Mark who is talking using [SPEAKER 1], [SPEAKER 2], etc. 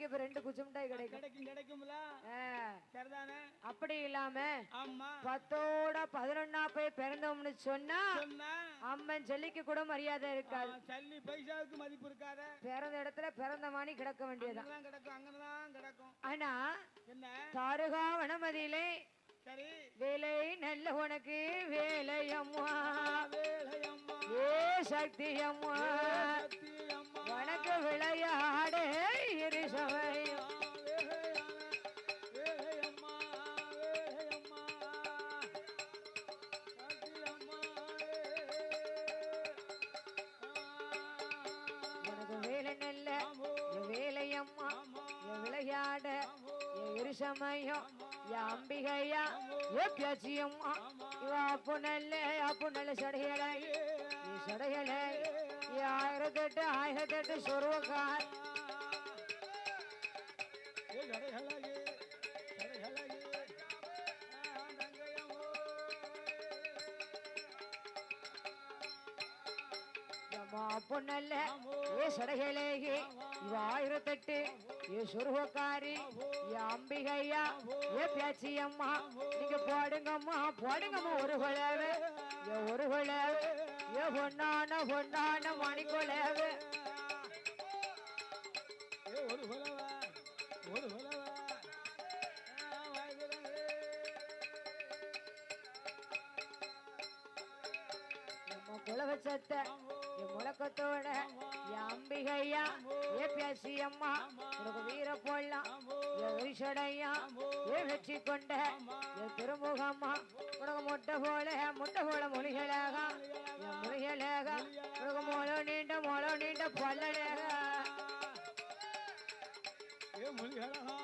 [SPEAKER 1] இப்ப ரெண்டு குச்சி மிட்டாய் கிடைக்கும்.
[SPEAKER 2] கிடைக்கும் கிடைக்கும்ல?
[SPEAKER 1] ஆ,
[SPEAKER 2] சரிதானே?
[SPEAKER 1] அப்படி இல்லாம பத்தோட பதினொன்னா போய் பிறந்தோம்னு சொன்னா அம்மன் ஜல்லிக்கு கூட மரியாதை இருக்காது.
[SPEAKER 2] ஆ, சல்லி பைசாவுக்கு மதிப்பு இருக்காத.
[SPEAKER 1] பிறந்த இடத்துல பிறந்த மாணி கிடக்க
[SPEAKER 2] கிடக்கும் அங்கதான் கிடக்கும்.
[SPEAKER 1] ஆனா
[SPEAKER 2] என்ன?
[SPEAKER 1] தாருகா வனமதியிலே வேலை நல்ல உனக்கு
[SPEAKER 2] வேலையம்மா
[SPEAKER 1] ஏ அம்மா.
[SPEAKER 2] சக்தி அம்மா.
[SPEAKER 1] என் அம்பிகையா ஏ பியாச்சி அம்மா இவ அப்பு நல்ல அப்பு நல்ல சடையலை நீ சடையலை ஆயிரத்தெட்டு ஆயிரத்தெட்டு சொருவக்கார்
[SPEAKER 2] ஏ கடைகளே தங்கையம்மோ
[SPEAKER 1] அம்மா பொண்ணல்ல ஏ அம்பிகையா ஏ பேச்சி அம்மா நீங்க போடுங்கம்மா போடுங்கம்மா ஒரு குழவு. ஏ ஒரு குழவு ஏ பொண்ணான பொண்ணான மணிக்குழவு.
[SPEAKER 2] ஒரு புலவா ஒரு
[SPEAKER 1] முழக்கத்தோட அம்பிகையா ஏ பேசி அம்மா. உனக்கு வீர போடலாம் என் விரிசடையா ஏ வெற்றி கொண்ட? என் திருமுகம்மா உனக்கு முட்டை போல முட்டை போல மொழிகளாக? என் மொழிகளாக? உனக்கு மொழ நீண்ட மொழ நீண்ட பல்லடாக
[SPEAKER 2] ஏ மொழிகளா